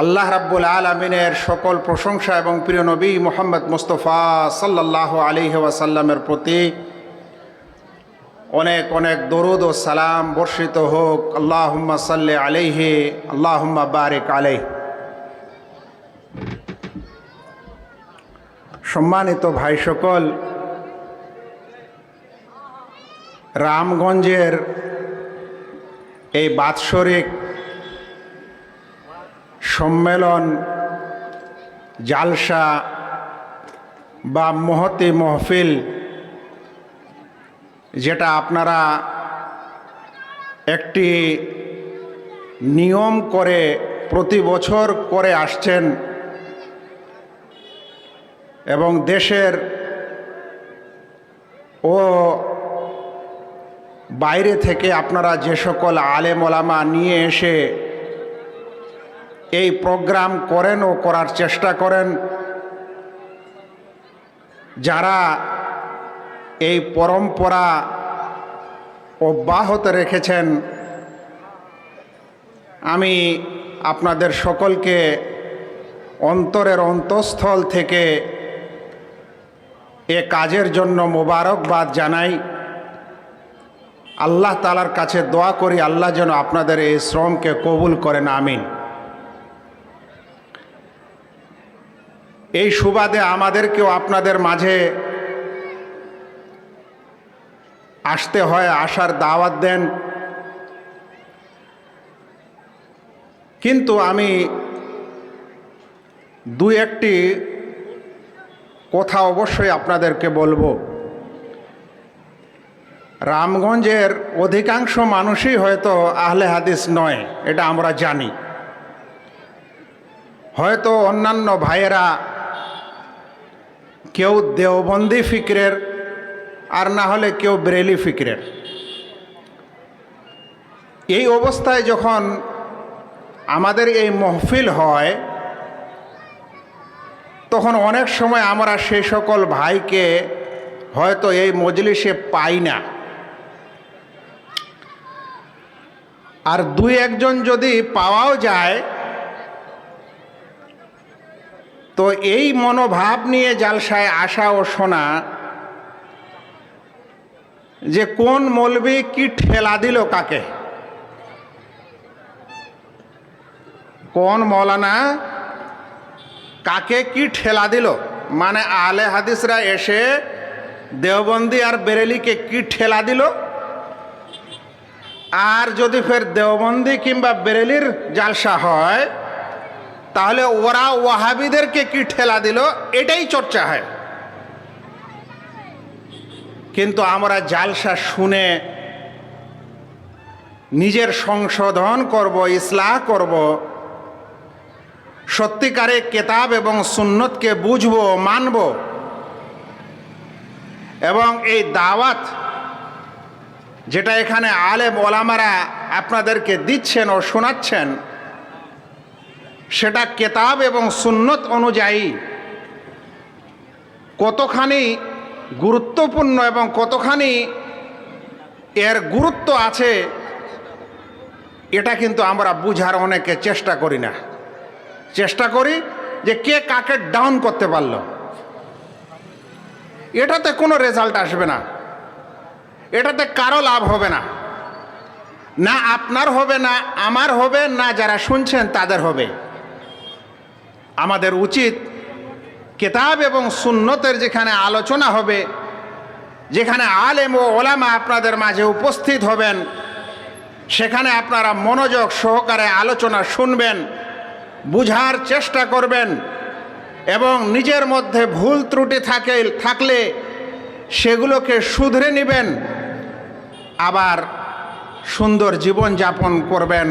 আল্লাহ রাব্বুল আলমিনের সকল প্রশংসা এবং প্রিয় নবী মোহাম্মদ মুস্তফা সাল্লাহ আলিহ ওয়াসাল্লামের প্রতি অনেক অনেক দরুদ ও সালাম বর্ষিত হোক। আল্লাহুম্মা সাল্লি আলাইহি, আল্লাহুম্মা বারিক আলাইহ। সম্মানিত ভাই সকল রামগঞ্জের এই বাৎসরিক সম্মেলন, জালসা বা মহতি মহফিল, যেটা আপনারা একটি নিয়ম করে প্রতি বছর করে আসছেন এবং দেশের ও বাইরে থেকে আপনারা যে সকল আলেম ওলামা নিয়ে এসে এই প্রোগ্রাম করেন ও করার চেষ্টা করেন। যারা এই পরম্পরা অব্যাহত রেখেছেন, আমি আপনাদের সকলকে অন্তরের অন্তঃস্থল থেকে এ কাজের জন্য মোবারকবাদ জানাই। আল্লাহ তালার কাছে দোয়া করি, আল্লাহ যেন আপনাদের এই শ্রমকে কবুল করেন, আমিন। এই সুবাদে আমাদেরকেও আপনাদের মাঝে আসতে হয়, আসার দাওয়াত দেন। কিন্তু আমি দু একটি কথা অবশ্যই আপনাদেরকে বলব। রামগঞ্জের অধিকাংশ মানুষই হয়তো আহলে হাদিস নয়, এটা আমরা জানি। হয়তো অন্যান্য ভাইয়েরা কেউ দেওবন্দি ফিকরের, আর না হলে কেউ ব্রেলি ফিকরের। এই অবস্থায় যখন আমাদের এই মহফিল হয়, তখন অনেক সময় আমরা সেই সকল ভাইকে হয়তো এই মজলিসে পাই না। আর দুই একজন যদি পাওয়াও যায় তো এই মনোভাব নিয়ে জালসায় আসা ও শোনা যে কোন মলবি কি ঠেলা দিল কাকে? কোন মৌলানা কাকে কি ঠেলা দিল? মানে আলে হাদিসরা এসে দেওবন্দি আর বেরেলিকে কি ঠেলা দিল? আর যদি ফের দেওবন্দি কিংবা বেরেলির জালসা হয় তাহলে ওরা ওয়াহাবিদেরকে কি ঠেলা দিল? এটাই চর্চা হয়। কিন্তু আমরা জালসা শুনে নিজের সংশোধন করব, ইসলাহ করব, সত্যিকারে কেতাব এবং সুন্নতকে বুঝব, মানব। এবং এই দাওয়াত যেটা এখানে আলেম ওলামারা আপনাদেরকে দিচ্ছেন ও শোনাচ্ছেন সেটা কেতাব এবং সুন্নত অনুযায়ী কতখানি গুরুত্বপূর্ণ এবং কতখানি এর গুরুত্ব আছে, এটা কিন্তু আমরা বুঝার অনেকে চেষ্টা করি না। চেষ্টা করি যে কে কাকে ডাউন করতে পারল। এটাতে কোনো রেজাল্ট আসবে না। এটাতে কারও লাভ হবে না। না আপনার হবে, না আমার হবে, না যারা শুনছেন তাদের হবে। আমাদের উচিত কেতাব এবং সুন্নতের যেখানে আলোচনা হবে, যেখানে আলেম ও ওলামা আপনাদের মাঝে উপস্থিত হবেন, সেখানে আপনারা মনোযোগ সহকারে আলোচনা শুনবেন, বুঝার চেষ্টা করবেন এবং নিজের মধ্যে ভুল ত্রুটি থাকে, থাকলে সেগুলোকে শুধরে নেবেন, আবার সুন্দর জীবন যাপন করবেন।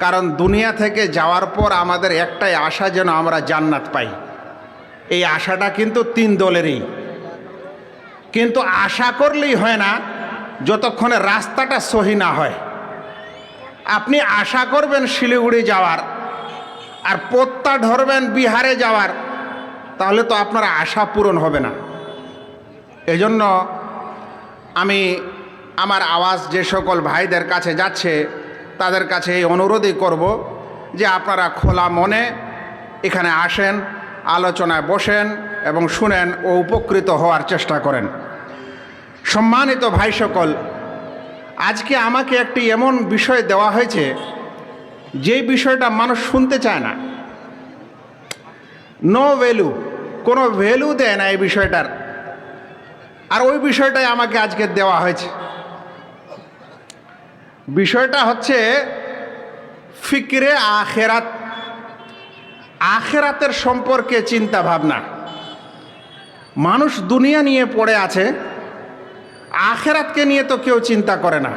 কারণ দুনিয়া থেকে যাওয়ার পর আমাদের একটাই আশা যেন আমরা জান্নাত পাই। এই আশাটা কিন্তু তিন দলেরই। কিন্তু আশা করলেই হয় না যতক্ষণে রাস্তাটা সহি না হয়। আপনি আশা করবেন শিলিগুড়ি যাওয়ার আর পোত্তা ধরবেন বিহারে যাওয়ার, তাহলে তো আপনার আশা পূরণ হবে না। এজন্য আমি আমার আওয়াজ যে সকল ভাইদের কাছে যাচ্ছে তাদের কাছে এই অনুরোধই করব যে আপনারা খোলা মনে এখানে আসেন, আলোচনায় বসেন এবং শুনেন ও উপকৃত হওয়ার চেষ্টা করেন। সম্মানিত ভাই সকল আজকে আমাকে একটি এমন বিষয় দেওয়া হয়েছে, যেই বিষয়টা মানুষ শুনতে চায় না। নো ভ্যালু কোনো ভ্যালু দেয় না এই বিষয়টার। আর ওই বিষয়টাই আমাকে আজকে দেওয়া হয়েছে। বিষয়টা হচ্ছে ফিকরে আখেরাত। আখেরাতের সম্পর্কে চিন্তা ভাবনা। মানুষ দুনিয়া নিয়ে পড়ে আছে, আখেরাতকে নিয়ে তো কেউ চিন্তা করে না।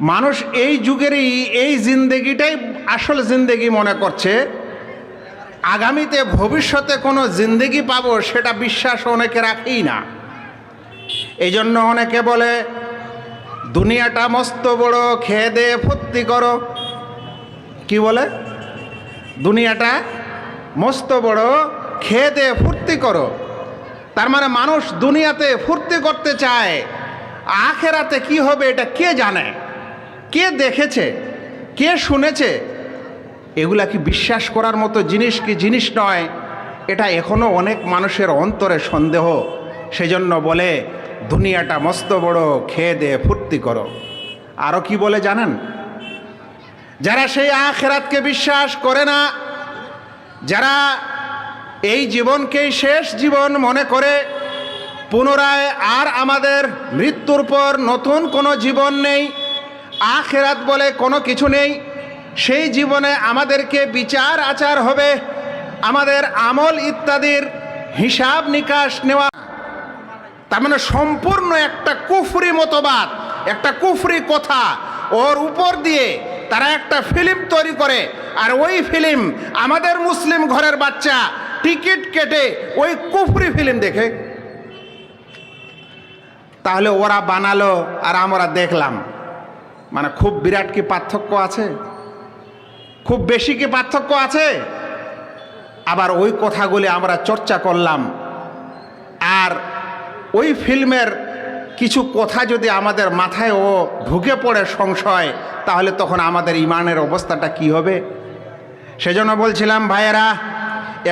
মানুষ এই যুগেরই, এই জিন্দেগিটাই আসল জিন্দেগি মনে করছে। আগামীতে ভবিষ্যতে কোনো জিন্দেগি পাবো সেটা বিশ্বাস অনেকে রাখেই না। এই জন্য অনেকে বলে দুনিয়াটা মস্ত বড়, খেয়ে দে, ফুর্তি করো। কি বলে? দুনিয়াটা মস্ত বড়, খেয়ে দে, ফুর্তি করো। তার মানে মানুষ দুনিয়াতে ফুর্তি করতে চায়, আখেরাতে কি হবে এটা কে জানে? কে দেখেছে? কে শুনেছে? এগুলা কি বিশ্বাস করার মতো জিনিস কি জিনিস নয়? এটা এখনও অনেক মানুষের অন্তরে সন্দেহ। সেজন্য বলে দুনিয়াটা মস্ত বড়, খেয়ে দে, ফুর্তি করো। আরও কি বলে জানেন? যারা সেই আখেরাতকে বিশ্বাস করে না, যারা এই জীবনকেই শেষ জীবন মনে করে, পুনরায় আর আমাদের মৃত্যুর পর নতুন কোনো জীবন নেই, আখেরাত বলে কোনো কিছু নেই, সেই জীবনে আমাদেরকে বিচার আচার হবে, আমাদের আমল ইত্যাদির হিসাব নিকাশ নেওয়া তার মানে সম্পূর্ণ একটা কুফরি মতবাদ, একটা কুফরি কথা। ওর উপর দিয়ে তারা একটা ফিল্ম তৈরি করে, আর ওই ফিল্ম আমাদের মুসলিম ঘরের বাচ্চা টিকিট কেটে ওই কুফরি ফিল্ম দেখে। তাহলে ওরা বানালো আর আমরা দেখলাম। মানে খুব বিরাট কি পার্থক্য আছে? খুব বেশি কি পার্থক্য আছে? আবার ওই কথাগুলি আমরা চর্চা করলাম। ওই ফিল্মের কিছু কথা যদি আমাদের মাথায় ও ঢুকে পড়ে সংশয়, তাহলে তখন আমাদের ইমানের অবস্থাটা কি হবে? সেজন্য বলছিলাম, ভাইয়েরা,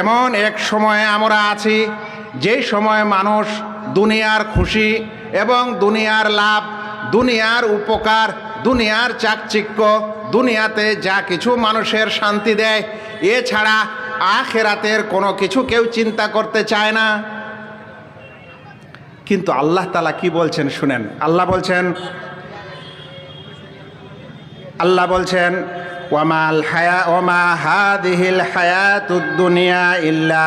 এমন এক সময়ে আমরা আছি, যেই সময় মানুষ দুনিয়ার খুশি এবং দুনিয়ার লাভ, দুনিয়ার উপকার, দুনিয়ার চাকচিক্য, দুনিয়াতে যা কিছু মানুষের শান্তি দেয়, এছাড়া আখেরাতের কোনো কিছু কেউ চিন্তা করতে চায় না। কিন্তু আল্লাহ তালা কি বলছেন শুনেন। আল্লাহ বলছেন আল্লাহ বলছেন হায়া ইল্লা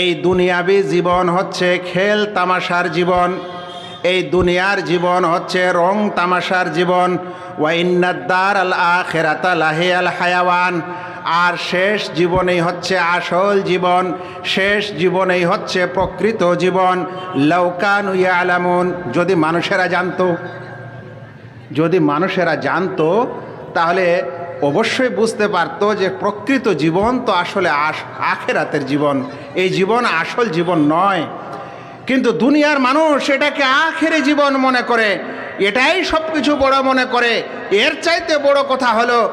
এই দুনিয়াবি জীবন হচ্ছে খেল তামাশার জীবন, এই দুনিয়ার জীবন হচ্ছে রং তামাশার জীবন। ওয়াইন্নাদ্দার আল আখেরাতা আল হায়াওয়ান। আর শেষ জীবনেই হচ্ছে আসল জীবন, শেষ জীবনেই হচ্ছে প্রকৃত জীবন। লৌকান আলামুন যদি মানুষেরা জানতো, যদি মানুষেরা জানতো, তাহলে অবশ্যই বুঝতে পারতো যে প্রকৃত জীবন তো আসলে আস আখেরাতের জীবন। এই জীবন আসল জীবন নয়। কিন্তু দুনিয়ার মানুষ এটাকে আখেরে জীবন মনে করে। এটাই সব কিছু বড় মনে করে। এর চাইতে বড় কথা হলো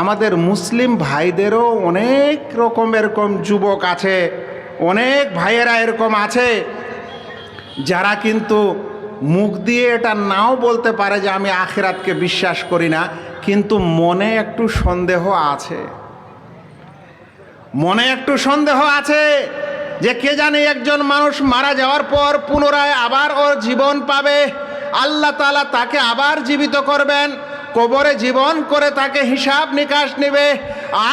আমাদের মুসলিম ভাইদেরও অনেক রকম এরকম যুবক আছে, অনেক ভাইয়েরা এরকম আছে, যারা কিন্তু মুখ দিয়ে এটা নাও বলতে পারে যে আমি আখেরাতকে বিশ্বাস করি না, কিন্তু মনে একটু সন্দেহ আছে। মনে একটু সন্দেহ আছে যে কে জানে একজন মানুষ মারা যাওয়ার পর পুনরায় আবার ওর জীবন পাবে। আল্লাহ তালা তাকে আবার জীবিত করবেন। কবরে জীবন করে তাকে হিসাব নিকাশ নেবে,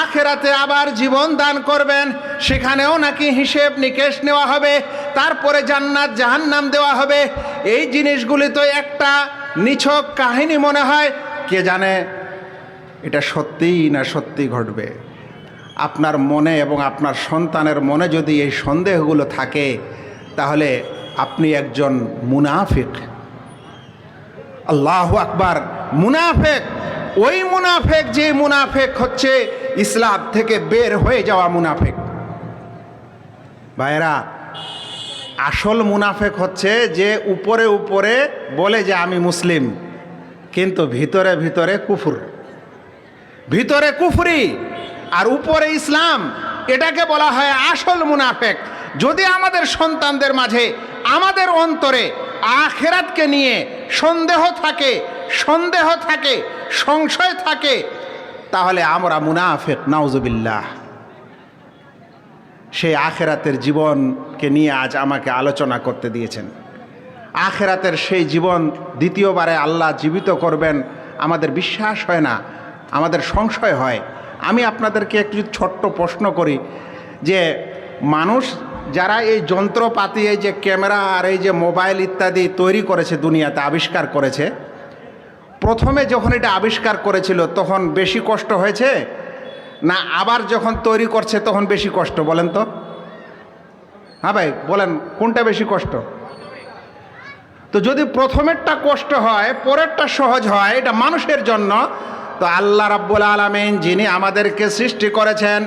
আখেরাতে আবার জীবন দান করবেন, সেখানেও নাকি হিসেব নিকেশ নেওয়া হবে, তারপরে জান্নাত জাহান্নাম দেওয়া হবে। এই জিনিসগুলি তো একটা নিছক কাহিনী মনে হয়, কে জানে এটা সত্যিই না সত্যি ঘটবে। আপনার মনে এবং আপনার সন্তানের মনে যদি এই সন্দেহগুলো থাকে, তাহলে আপনি একজন মুনাফিক। আল্লাহ আকবার। মুনাফেক, ওই মুনাফেক যে মুনাফেক হচ্ছে ইসলাম থেকে বের হয়ে যাওয়া মুনাফেক। ভাইরা আসল মুনাফেক হচ্ছে যে উপরে উপরে বলে যে আমি মুসলিম, কিন্তু ভিতরে ভিতরে কুফুর। ভিতরে কুফরি আর উপরে ইসলাম, এটাকে বলা হয় আসল মুনাফেক। যদি আমাদের সন্তানদের মাঝে আমাদের অন্তরে আখেরাতকে নিয়ে সন্দেহ থাকে সন্দেহ থাকে, সংশয় থাকে, তাহলে আমরা মুনাফেক, নাউজুবিল্লাহ। সেই আখেরাতের জীবনকে নিয়ে আজ আমাকে আলোচনা করতে দিয়েছেন। আখেরাতের সেই জীবন দ্বিতীয়বারে আল্লাহ জীবিত করবেন, আমাদের বিশ্বাস হয় না, আমাদের সংশয় হয়। আমি আপনাদেরকে একটু ছোট্ট প্রশ্ন করি, যে মানুষ যারা এই যন্ত্রপাতি, এই যে ক্যামেরা আর এই যে মোবাইল ইত্যাদি তৈরি করেছে দুনিয়াতে, আবিষ্কার করেছে, প্রথমে যখন এটা আবিষ্কার করেছিল, তখন বেশি কষ্ট হয়েছে? না, আবার যখন তৈরি করছে, তখন বেশি কষ্ট, বলেন তো? হ্যাঁ ভাই, বলেন, কোনটা বেশি কষ্ট? তো যদি প্রথমেরটা কষ্ট হয়, পরেরটা সহজ হয়, এটা মানুষের জন্য তো আল্লাহ রাব্বুল আলমিন যিনি আমাদেরকে সৃষ্টি করেছেন,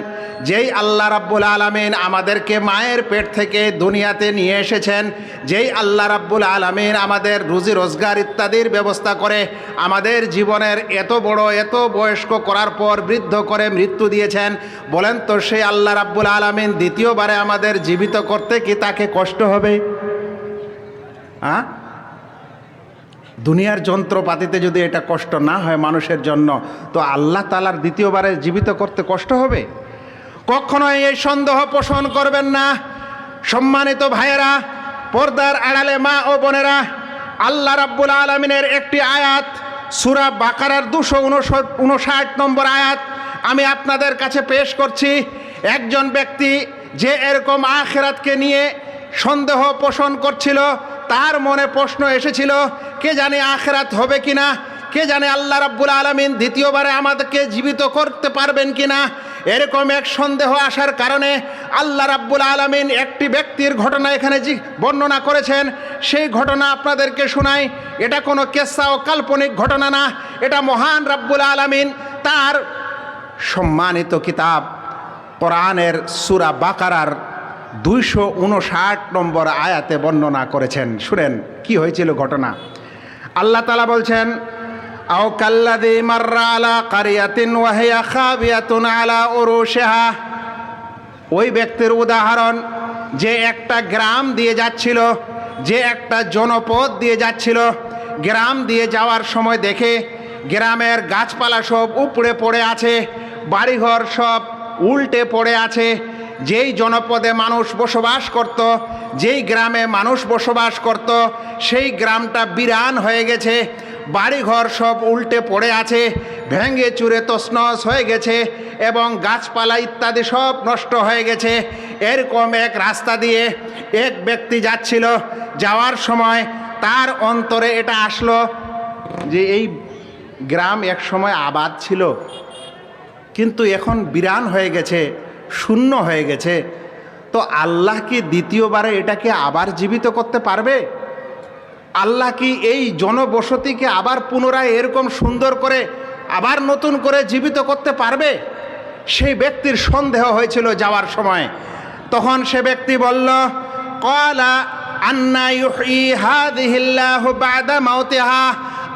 যেই আল্লাহ রাব্বুল আলমিন আমাদেরকে মায়ের পেট থেকে দুনিয়াতে নিয়ে এসেছেন, যেই আল্লাহ রাব্বুল আলমিন আমাদের রুজি রোজগার ইত্যাদির ব্যবস্থা করে আমাদের জীবনের এত বড়, এত বয়স্ক করার পর বৃদ্ধ করে মৃত্যু দিয়েছেন, বলেন তো সেই আল্লাহ রাব্বুল আলমিন দ্বিতীয়বারে আমাদের জীবিত করতে কি তাকে কষ্ট হবে? হ্যাঁ দুনিয়ার যন্ত্রপাতিতে যদি এটা কষ্ট না হয় মানুষের জন্য, তো আল্লাহ তালার দ্বিতীয়বারে জীবিত করতে কষ্ট হবে? কখনোই এই সন্দেহ পোষণ করবেন না। সম্মানিত ভাইয়েরা, পর্দার আড়ালে মা ও বোনেরা, আল্লাহ রাব্বুল আলমিনের একটি আয়াত, সুরা বাকারার দুশো উনষাট নম্বর আয়াত, আমি আপনাদের কাছে পেশ করছি। একজন ব্যক্তি যে এরকম আখেরাতকে নিয়ে সন্দেহ পোষণ করছিল তার মনে প্রশ্ন এসেছিল, কে জানে আখরাত হবে কিনা? কে জানে আল্লাহ রাব্বুল আলমিন দ্বিতীয়বারে আমাদেরকে জীবিত করতে পারবেন কিনা? এরকম এক সন্দেহ আসার কারণে আল্লাহ রাব্বুল আলমিন একটি ব্যক্তির ঘটনা এখানে বর্ণনা করেছেন। সেই ঘটনা আপনাদেরকে শোনাই। এটা কোনো কেসা ও কাল্পনিক ঘটনা না। এটা মহান রাব্বুল আলমিন তার সম্মানিত কিতাব, কোরআনের সুরা বাকারার দুইশো উনষাট নম্বর আয়াতে বর্ণনা করেছেন। শুনেন, কি হয়েছিল ঘটনা? আল্লাহ তালা বলছেন, আও কাল্লাদি আলা কারিয়াতিন ওয়াহিয়া খাবিয়াতুন আলা ওরুশেহা ওই ব্যক্তির উদাহরণ, যে একটা গ্রাম দিয়ে যাচ্ছিল, যে একটা জনপদ দিয়ে যাচ্ছিল, গ্রাম দিয়ে যাওয়ার সময় দেখে গ্রামের গাছপালা সব উপড়ে পড়ে আছে, বাড়িঘর সব উল্টে পড়ে আছে যেই জনপদে মানুষ বসবাস করত, যেই গ্রামে মানুষ বসবাস করত, সেই গ্রামটা বিরান হয়ে গেছে, বাড়িঘর সব উল্টে পড়ে আছে, ভেঙে চুরে তসনস হয়ে গেছে এবং গাছপালা ইত্যাদি সব নষ্ট হয়ে গেছে। এরকম এক রাস্তা দিয়ে এক ব্যক্তি যাচ্ছিল, যাওয়ার সময় তার অন্তরে এটা আসলো যে এই গ্রাম এক সময় আবাদ ছিল, কিন্তু এখন বিরান হয়ে গেছে। শূন্য হয়ে গেছে। তো আল্লাহ কি দ্বিতীয়বারে এটাকে আবার জীবিত করতে পারবে? আল্লাহ কি এই জনবসতিকে আবার পুনরায় এরকম সুন্দর করে, আবার নতুন করে জীবিত করতে পারবে? সেই ব্যক্তির সন্দেহ হয়েছিল যাওয়ার সময়। তখন সে ব্যক্তি বলল কলা আন্না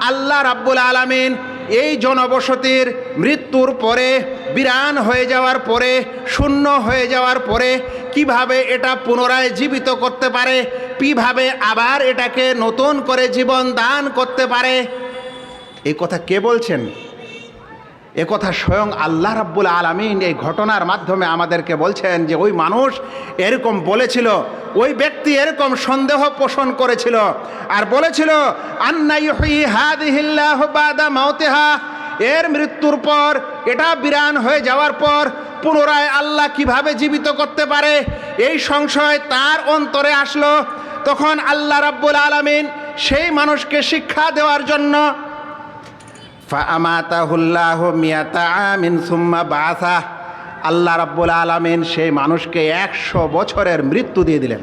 আল্লাহ রাব্বুল আলামিন এই জনবসতির মৃত্যুর পরে, বিরান হয়ে যাওয়ার পরে, শূন্য হয়ে যাওয়ার পরে কীভাবে এটা পুনরায় জীবিত করতে পারে, কীভাবে আবার এটাকে নতুন করে জীবন দান করতে পারে? এই কথা কে বলছেন? কথা স্বয়ং আল্লাহ রাব্বুল আলমিন এই ঘটনার মাধ্যমে আমাদেরকে বলছেন যে ওই মানুষ এরকম বলেছিল, ওই ব্যক্তি এরকম সন্দেহ পোষণ করেছিল আর বলেছিল এর মৃত্যুর পর, এটা বিরান হয়ে যাওয়ার পর পুনরায় আল্লাহ কীভাবে জীবিত করতে পারে, এই সংশয় তার অন্তরে আসলো। তখন আল্লাহ রাব্বুল আলমিন সেই মানুষকে শিক্ষা দেওয়ার জন্য মিয়াতা আমিন আল্লাহ রাব্বুল আলমিন সেই মানুষকে একশো বছরের মৃত্যু দিয়ে দিলেন।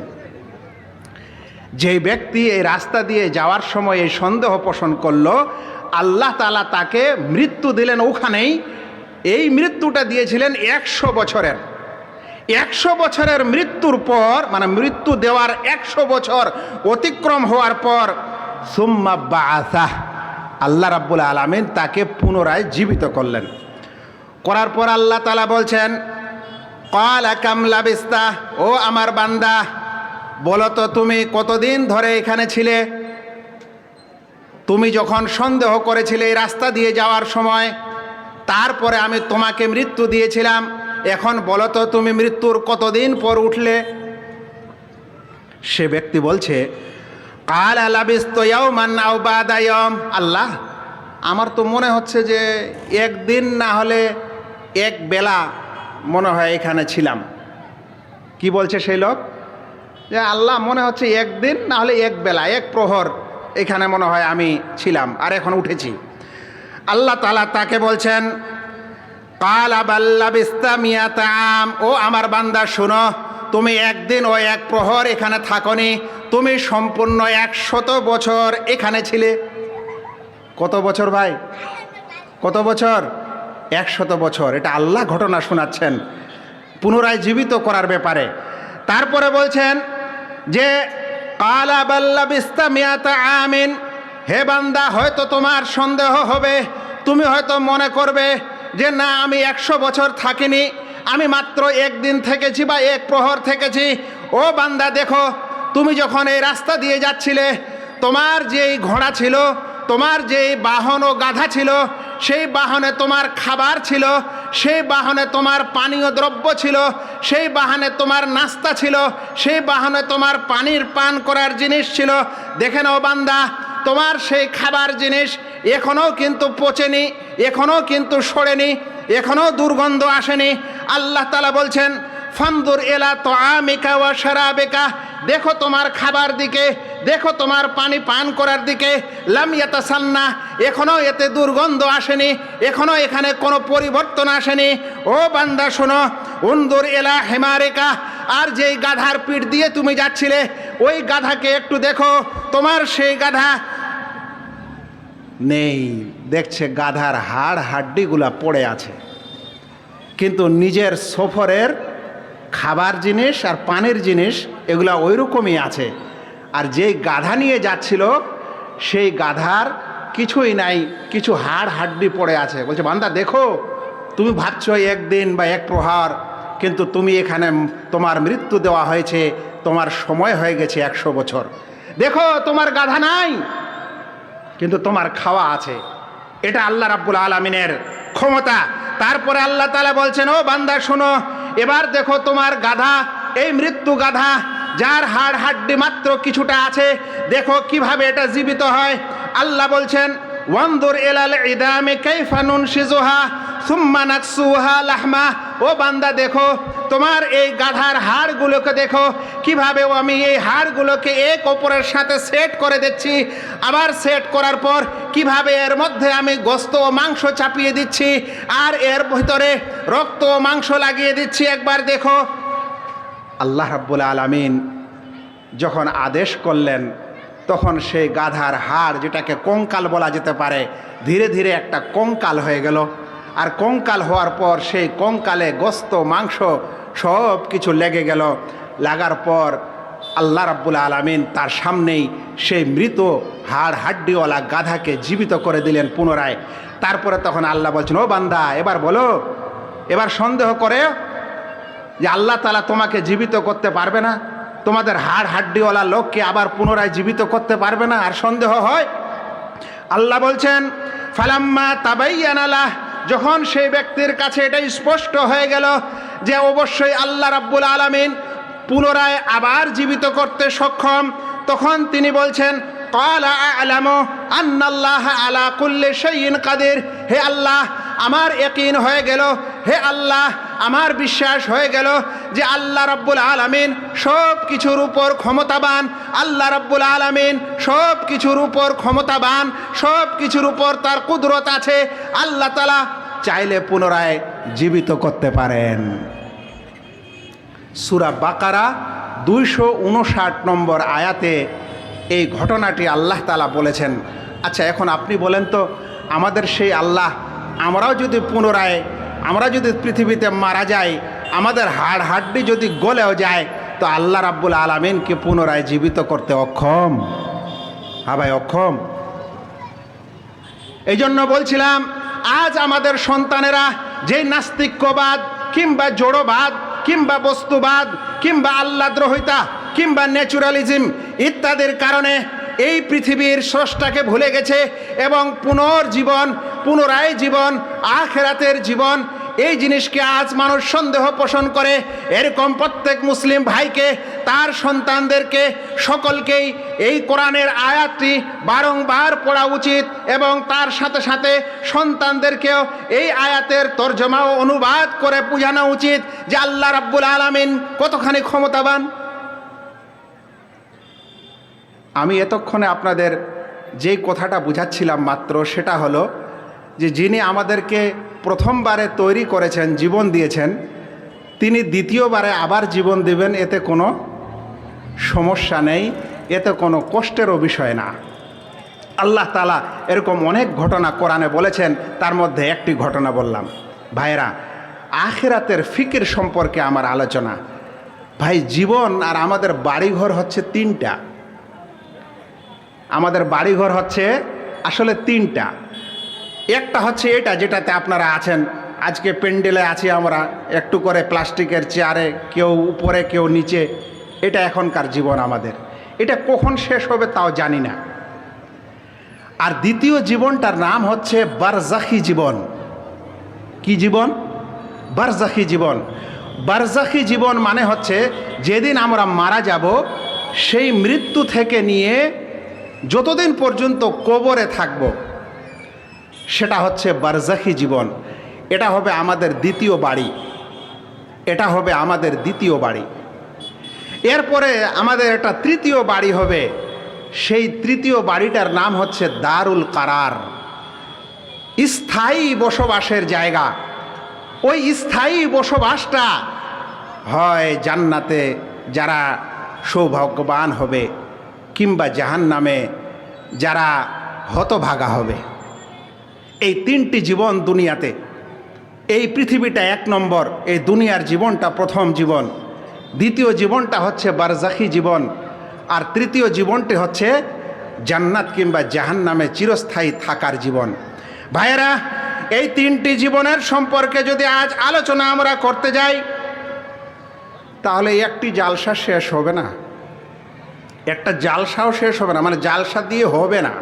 যেই ব্যক্তি এই রাস্তা দিয়ে যাওয়ার সময় এই সন্দেহ পোষণ করল, আল্লাহ তালা তাকে মৃত্যু দিলেন ওখানেই। এই মৃত্যুটা দিয়েছিলেন একশো বছরের। একশো বছরের মৃত্যুর পর মানে মৃত্যু দেওয়ার একশো বছর অতিক্রম হওয়ার পর, সুম্মা বাসাহ আল্লাহ রাব্বুল আলমিন তাকে পুনরায় জীবিত করলেন। করার পর আল্লাহ তালা বলছেন, কল কামলা বিস্তা ও আমার বান্দা, বলো তো তুমি কতদিন ধরে এখানে ছিলে? তুমি যখন সন্দেহ করেছিলে এই রাস্তা দিয়ে যাওয়ার সময়, তারপরে আমি তোমাকে মৃত্যু দিয়েছিলাম, এখন বলো তো তুমি মৃত্যুর কতদিন পর উঠলে? সে ব্যক্তি বলছে কাল আলাবিস্তম আল্লাহ, আমার তো মনে হচ্ছে যে একদিন না হলে এক বেলা মনে হয় এখানে ছিলাম। কি বলছে সেই লোক? যে আল্লাহ, মনে হচ্ছে একদিন না হলে এক বেলা, এক প্রহর এখানে মনে হয় আমি ছিলাম আর এখন উঠেছি। আল্লাহ তালা তাকে বলছেন, কাল আবাল্লাবিস্তামিয়াতাম ও আমার বান্দা, শুনো তুমি একদিন ও এক প্রহর এখানে থাকনি, তুমি সম্পূর্ণ একশত বছর এখানে ছিলে। কত বছর ভাই? কত বছর? একশত বছর। এটা আল্লাহ ঘটনা শোনাচ্ছেন, পুনরায় জীবিত করার ব্যাপারে। তারপরে বলছেন যে, কালা বাল্লা বিস্তামিয়াতা আমিন। হে বান্দা, হয়তো তোমার সন্দেহ হবে, তুমি হয়তো মনে করবে যে, না, আমি একশো বছর থাকিনি। আমি মাত্র একদিন থেকেছি বা এক প্রহর থেকেছি। ও বান্দা, দেখো, তুমি যখন এই রাস্তা দিয়ে যাচ্ছিলে, তোমার যেই ঘোড়া ছিল, তোমার যেই বাহন ও গাধা ছিল, সেই বাহনে তোমার খাবার ছিল, সেই বাহনে তোমার পানীয় দ্রব্য ছিল, সেই বাহনে তোমার নাস্তা ছিল, সেই বাহনে তোমার পানির পান করার জিনিস ছিল। দেখে নাও বান্দা, তোমার সেই খাবার জিনিস এখনও কিন্তু পচেনি, এখনও কিন্তু সরেনি এখনও দুর্গন্ধ আসেনি। আল্লাহ তালা বলছেন ফান্দুর এলা তো আমিকা ওয়া সারাবেকা দেখো তোমার খাবার দিকে, দেখো তোমার পানি পান করার দিকে। লামিয়াতা সান্না এখনও এতে দুর্গন্ধ আসেনি এখনও এখানে কোনো পরিবর্তন আসেনি। ও বান্দা শোনো উন্দুর এলা হেমারেকা। আর যেই গাধার পিঠ দিয়ে তুমি যাচ্ছিলে, ওই গাধাকে একটু দেখো। তোমার সেই গাধা নেই। দেখছে গাধার হাড় হাড্ডিগুলা পড়ে আছে। কিন্তু নিজের সফরের খাবার জিনিস আর পানির জিনিস এগুলা ওই রকমই আছে। আর যেই গাধা নিয়ে যাচ্ছিল, সেই গাধার কিছুই নাই, কিছু হাড় হাড্ডি পড়ে আছে। বলছে, বান্দা, দেখো, তুমি ভাবছ একদিন বা এক প্রহার, কিন্তু তুমি এখানে তোমার মৃত্যু দেওয়া হয়েছে, তোমার সময় হয়ে গেছে একশো বছর। দেখো, তোমার গাধা নাই, কিন্তু তোমার খাওয়া আছে। এটা আল্লাহ রাব্বুল আলমিনের ক্ষমতা। তারপরে আল্লাহ তালা বলছেন, ও বান্দা, শোনো, এবার দেখো তোমার গাধা, এই মৃত্যু গাধা, যার হাড় হাড্ডি মাত্র কিছুটা আছে, দেখো কীভাবে এটা জীবিত হয়। আল্লাহ বলছেন ওয়ান্দুর এলাল ইদামে কাইফানুন সিজোহা সুম্মা নাকসুহা লাহমা ও বান্দা দেখো, তোমার এই গাধার হাড়গুলোকে দেখো, কীভাবে আমি এই হাড়গুলোকে এক অপরের সাথে সেট করে দিচ্ছি, আবার সেট করার পর কীভাবে এর মধ্যে আমি গোস্ত ও মাংস চাপিয়ে দিচ্ছি, আর এর ভিতরে রক্ত ও মাংস লাগিয়ে দিচ্ছি একবার দেখো। আল্লাহ রাব্বুল আলামিন যখন আদেশ করলেন, তখন সেই গাধার হাড় যেটাকে কঙ্কাল বলা যেতে পারে, ধীরে ধীরে একটা কঙ্কাল হয়ে গেল। আর কঙ্কাল হওয়ার পর সেই কঙ্কালে গস্ত, মাংস সব কিছু লেগে গেল। লাগার পর আল্লাহ রাব্বুল আলামিন তার সামনেই সেই মৃত হাড় হাড্ডিওয়ালা গাধাকে জীবিত করে দিলেন পুনরায়। তারপরে তখন আল্লাহ বলছেন, ও বান্দা, এবার বলো, এবার সন্দেহ করে যে আল্লাহ তালা তোমাকে জীবিত করতে পারবে না? তোমাদের হাড় হাড্ডিওয়ালা লোককে আবার পুনরায় জীবিত করতে পারবে না? আর সন্দেহ হয়? আল্লাহ বলছেন, ফালাম্মা তাবাইয়ানালাহ যখন সেই ব্যক্তির কাছে এটা স্পষ্ট হয়ে গেল যে অবশ্যই আল্লাহ রাব্বুল আলমিন পুনরায় আবার জীবিত করতে সক্ষম, তখন তিনি বলছেন আলামো আলা কুল্লে সেইন কাদের। হে আল্লাহ, আমার একিন হয়ে গেল। হে আল্লাহ আমার বিশ্বাস হয়ে গেল যে আল্লাহ রাব্বুল আলামিন সব কিছুর উপর ক্ষমতাবান। আল্লাহ রাব্বুল আলামিন সব কিছুর উপর ক্ষমতাবান সব কিছুর উপর তার কুদরত আছে। আল্লাহ তালা চাইলে পুনরায় জীবিত করতে পারেন। সুরা বাকারা দুইশো উনষাট নম্বর আয়াতে এই ঘটনাটি আল্লাহ তালা বলেছেন। আচ্ছা এখন আপনি বলেন তো, আমাদের সেই আল্লাহ, আমরাও যদি পুনরায় আমরা যদি পৃথিবীতে মারা যাই, আমাদের হাড় হাড্ডি যদি গলেও যায়, তো আল্লাহ রাব্বুল আলমিনকে পুনরায় জীবিত করতে অক্ষম। হ্যাঁ ভাই, অক্ষম। এই জন্য বলছিলাম, আজ আমাদের সন্তানেরা যে নাস্তিক্যবাদ কিংবা জড়বাদ, কিংবা বস্তুবাদ, কিংবা আল্লাদ্রোহিতা কিংবা ন্যাচুরালিজম ইত্যাদির কারণে এই পৃথিবীর স্রষ্টাকে ভুলে গেছে এবং পুনর্জীবন পুনরায় জীবন, আখেরাতের জীবন, এই জিনিসকে আজ মানুষ সন্দেহ পোষণ করে। এরকম প্রত্যেক মুসলিম ভাইকে, তার সন্তানদেরকে, সকলকেই এই কোরআনের আয়াতটি বারংবার পড়া উচিত এবং তার সাথে সাথে সন্তানদেরকেও এই আয়াতের তর্জমা ও অনুবাদ করে বোঝানো উচিত যে আল্লাহ রাব্বুল আলামিন কতখানি ক্ষমতাবান। আমি এতক্ষণে আপনাদের যেই কথাটা বুঝাচ্ছিলাম মাত্র সেটা হলো যে যিনি আমাদেরকে প্রথমবারে তৈরি করেছেন, জীবন দিয়েছেন, তিনি দ্বিতীয়বারে আবার জীবন দেবেন, এতে কোনো সমস্যা নেই, এতে কোনো কষ্টেরও বিষয় না। আল্লাহ তালা এরকম অনেক ঘটনা কোরআনে বলেছেন, তার মধ্যে একটি ঘটনা বললাম। ভাইরা আখেরাতের ফিকির সম্পর্কে আমার আলোচনা। ভাই, জীবন আর আমাদের বাড়িঘর হচ্ছে তিনটা। আমাদের বাড়িঘর হচ্ছে আসলে তিনটা। একটা হচ্ছে এটা যেটাতে আপনারা আছেন। আজকে প্যান্ডেলে আছি আমরা, একটু করে প্লাস্টিকের চেয়ারে, কেউ উপরে, কেউ নিচে। এটা এখনকার জীবন আমাদের। এটা কখন শেষ হবে তাও জানি না। আর দ্বিতীয় জীবনটার নাম হচ্ছে বারজাখি জীবন। কি জীবন? বারজাখি জীবন। বারজাখি জীবন মানে হচ্ছে, যেদিন আমরা মারা যাব, সেই মৃত্যু থেকে নিয়ে যতদিন পর্যন্ত কবরে থাকব সেটা হচ্ছে বারজাখি জীবন। এটা হবে আমাদের দ্বিতীয় বাড়ি। এটা হবে আমাদের দ্বিতীয় বাড়ি। এরপরে আমাদের একটা তৃতীয় বাড়ি হবে। সেই তৃতীয় বাড়িটার নাম হচ্ছে দারুল কারার। স্থায়ী বসবাসের জায়গা। ওই স্থায়ী বসবাসটা হয় জান্নাতে যারা সৌভাগ্যবান হবে, কিংবা জাহান নামে যারা হতভাগা হবে। এই তিনটি জীবন দুনিয়াতে। এই পৃথিবীটা এক নম্বর, এই দুনিয়ার জীবনটা প্রথম জীবন। দ্বিতীয় জীবনটা হচ্ছে বারজাখি জীবন। আর তৃতীয় জীবনটি হচ্ছে জান্নাত কিংবা জাহান নামে চিরস্থায়ী থাকার জীবন। ভাইয়েরা, এই তিনটি জীবনের সম্পর্কে যদি আজ আলোচনা আমরা করতে যাই, তাহলে একটি জালসা শেষ হবে না। একটা জালসাও শেষ হবে না মানে জালসা দিয়ে হবে না।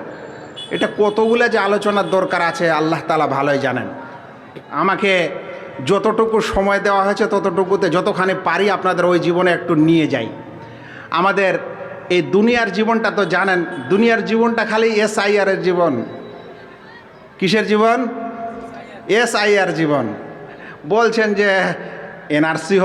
এটা কতগুলো যে আলোচনার দরকার আছে, আল্লাহ তালা ভালোই জানেন। আমাকে যতটুকু সময় দেওয়া হয়েছে, ততটুকুতে যতখানি পারি আপনাদের ওই জীবনে একটু নিয়ে যাই। আমাদের এই দুনিয়ার জীবনটা তো জানেন, দুনিয়ার জীবনটা খালি এস এর জীবন। কিসের জীবন? এস জীবন। বলছেন যে, এনআরসি